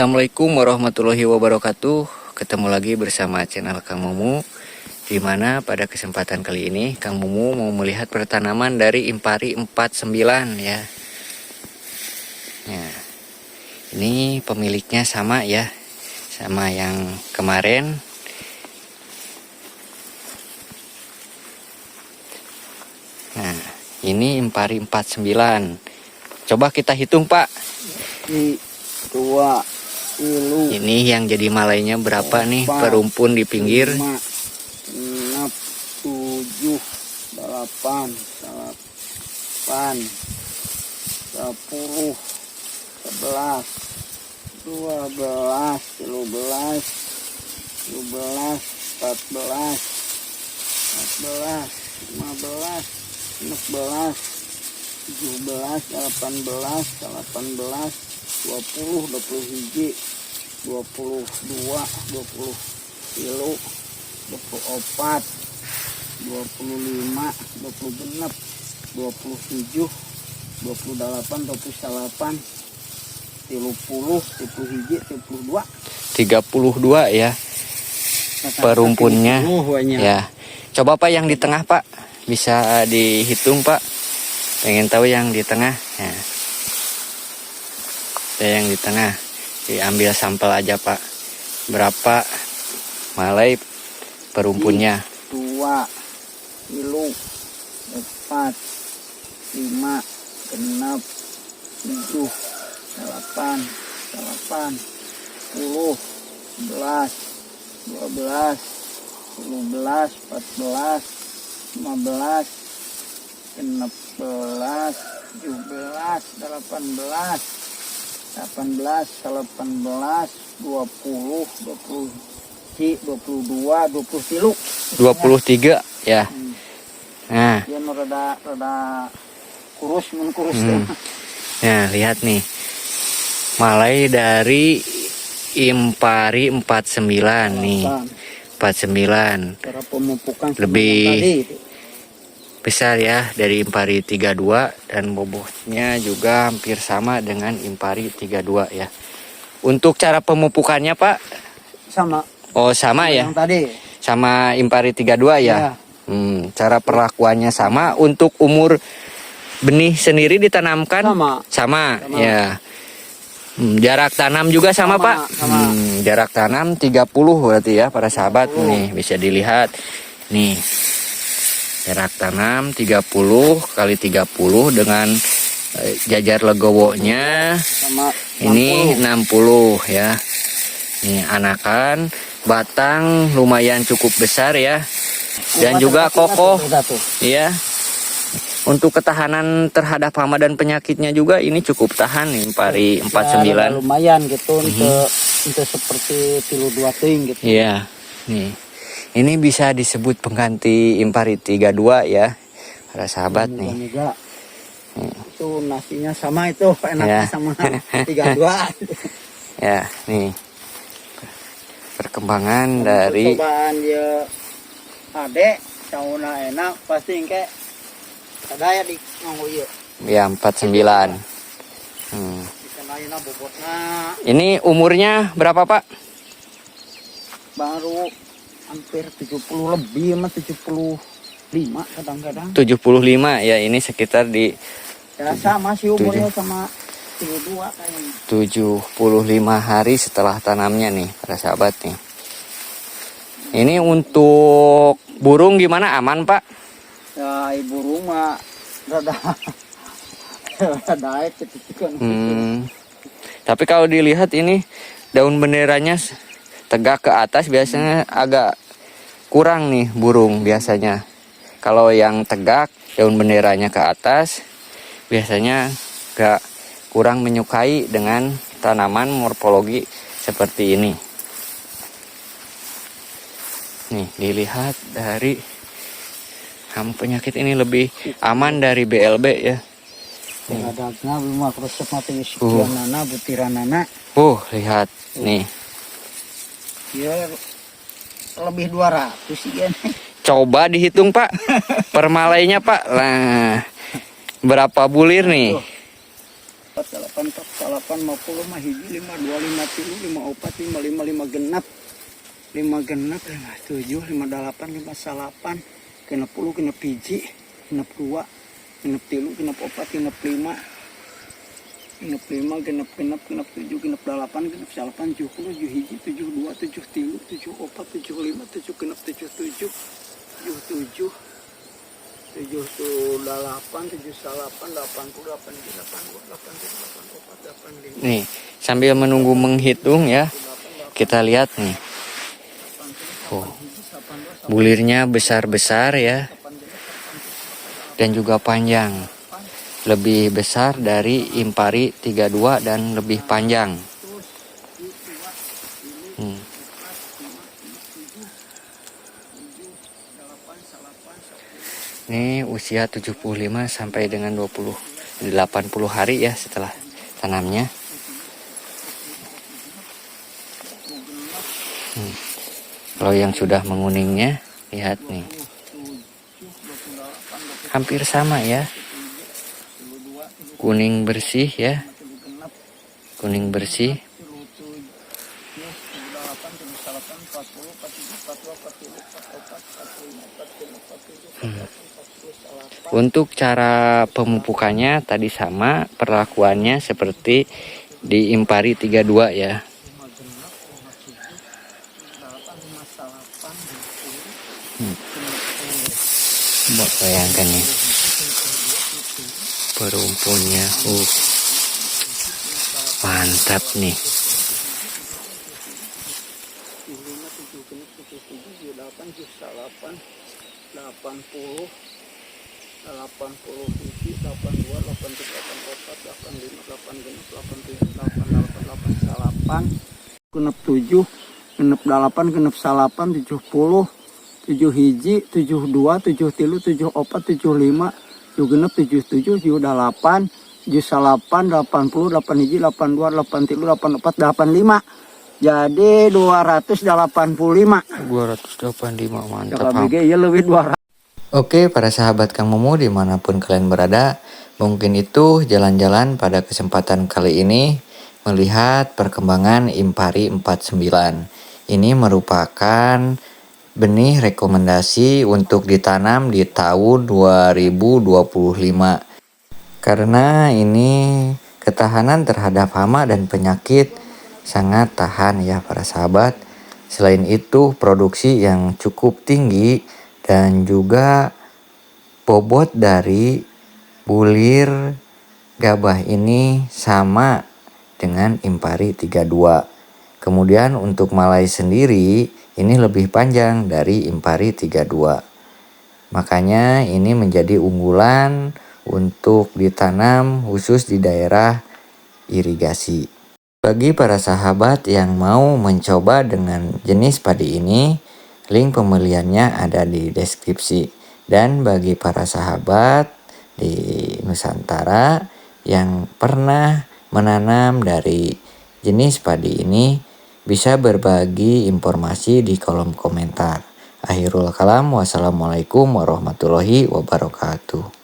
Assalamualaikum warahmatullahi wabarakatuh. Ketemu lagi bersama channel Kang Mumu. Di mana pada kesempatan kali ini Kang Mumu mau melihat pertanaman dari Impari 49 ya. Nah, ini pemiliknya sama ya. Sama yang kemarin. Nah, ini Impari 49. Coba kita hitung, Pak. i dua ilu Ini yang jadi malainya berapa nih perumpun di pinggir? lima enam tujuh delapan delapan sepuluh sebelas dua belas tiga belas dua belas empat belas empat belas lima belas enam belas tujuh belas delapan belas delapan belas dua puluh dua puluh hiji dua puluh dua dua puluh kilo dua puluh opat dua puluh lima dua puluh genep dua puluh tujuh dua puluh delapan dua puluh delapan tiga puluh tiga puluh hiji tiga puluh dua 32 ya perumpunnya. Ya. Coba Pak yang di tengah, Pak. Bisa dihitung, Pak. Pengen tahu yang di tengah. Ya. Yang di tengah. Diambil sampel aja, Pak. Berapa malai perumpunnya? dua ilu empat lima genap tujuh delapan delapan puluh sebelas dua belas sepuluh belas empat belas lima belas enam belas tujuh belas delapan belas delapan belas delapan belas dua puluh dua puluh dua puluh dua dua puluh tilu 23 ya. Hmm. Nah, dia nu rada rada kurus mun kurus Hmm. Nah, lihat nih. Malai dari Impari 49 nih. Bang, 49. cara pemupukan Lebih-. Besar ya dari Impari 32 dan bobotnya juga hampir sama dengan Impari 32 ya. Untuk cara pemupukannya, Pak? sama Oh, sama ya. yang tadi Sama Impari 32 ya. Ya. Hmm, cara perlakuannya sama untuk umur benih sendiri ditanamkan sama Sama, Sama. ya. Hmm, jarak tanam juga sama, Sama, Pak. sama. Hmm, jarak tanam 30 berarti ya para sahabat 30. nih bisa dilihat. Nih. Jarak tanam 30 kali 30 dengan eh, jajar legowonya sama ini 60 ya. Nih anakan batang lumayan cukup besar ya. Dan juga kokoh Iya. Untuk ketahanan terhadap hama dan penyakitnya juga ini cukup tahan nih pari 49. lumayan gitu Mhm. untuk untuk seperti tilu dua ting gitu Iya. Nih. Ini bisa disebut pengganti Impari 32 ya. Para sahabat nih. juga itu nasinya sama itu enaknya Ya. sama tiga dua Ya, nih. Perkembangan dari cobaan dia ade sauna enak pasti engke ada ya di nganggo ieu ya 49. Hmm. Ini umurnya berapa, Pak? baru hampir 70 lebih mah 75 kadang-kadang 75 ya, ini sekitar di ya sama sih umurnya sama 72 kayaknya 75 hari setelah tanamnya nih para sahabat nih. Ini untuk burung gimana aman pak? ya ibu rumah rada rada Hmm. Tapi kalau dilihat ini daun benderanya tegak ke atas biasanya agak kurang nih burung biasanya. Kalau yang tegak daun benderanya ke atas biasanya gak kurang menyukai dengan tanaman morfologi seperti ini. Nih dilihat dari hama penyakit ini lebih aman dari BLB ya. ada belum resep mati Uh. sekian nana butiran nana Uh, lihat nih. ya lebih 200 ya. Coba dihitung Pak, permalainya Pak. Nah, berapa bulir nih? Tuh. 48 48 50 mah hiji 5 25 5 opat 5 5 5 genap 5 genap 5 7 5 delapan 5 hiji genep 2 3 genep opat genep 5 genep lima, genep genep, genep tujuh, genep delapan, genep delapan, tujuh puluh, tujuh hiji, tujuh dua, tujuh tiga, tujuh empat, tujuh lima, tujuh genep, tujuh tujuh, tujuh tujuh, tujuh delapan, tujuh delapan, delapan puluh, delapan delapan puluh delapan tiga, delapan empat, delapan lima. Nih, sambil menunggu menghitung ya, kita lihat nih. Oh, bulirnya besar-besar ya, dan juga panjang. Lebih besar dari Impari 32 dan lebih panjang. Hmm. Ini usia 75 sampai dengan 20 80 hari ya setelah tanamnya. Hmm. Kalau yang sudah menguningnya, lihat nih. Hampir sama ya. Kuning bersih ya. Kuning bersih. Hmm. Untuk cara pemupukannya tadi sama, perlakuannya seperti di Impari 32 ya. Hmm. Coba bayangkan nih. Perumpunnya, uh. Mantap nih. delapan tujuh delapan delapan delapan salapan tujuh puluh tujuh hiji tujuh dua tujuh tilu tujuh opat tujuh lima genep tujuh tujuh tujuh delapan tujuh salapan delapan puluh delapan hiji delapan dua delapan tilu delapan empat delapan lima jadi 285 285 mantap. kalau. BG ya lebih 200 Oke para sahabat Kang Momo di mana pun kalian berada Mungkin itu jalan-jalan pada kesempatan kali ini Melihat perkembangan Impari 49 Ini merupakan benih rekomendasi untuk ditanam di tahun 2025 Karena ini ketahanan terhadap hama dan penyakit sangat tahan ya para sahabat Selain itu produksi yang cukup tinggi dan juga bobot dari bulir gabah ini sama dengan Impari 32. Kemudian untuk Malai sendiri ini lebih panjang dari Impari 32. Makanya ini menjadi unggulan untuk ditanam khusus di daerah irigasi. Bagi para sahabat yang mau mencoba dengan jenis padi ini, link pembeliannya ada di deskripsi. Dan bagi para sahabat di Nusantara yang pernah menanam dari jenis padi ini, bisa berbagi informasi di kolom komentar. Akhirul kalam, wassalamualaikum warahmatullahi wabarakatuh.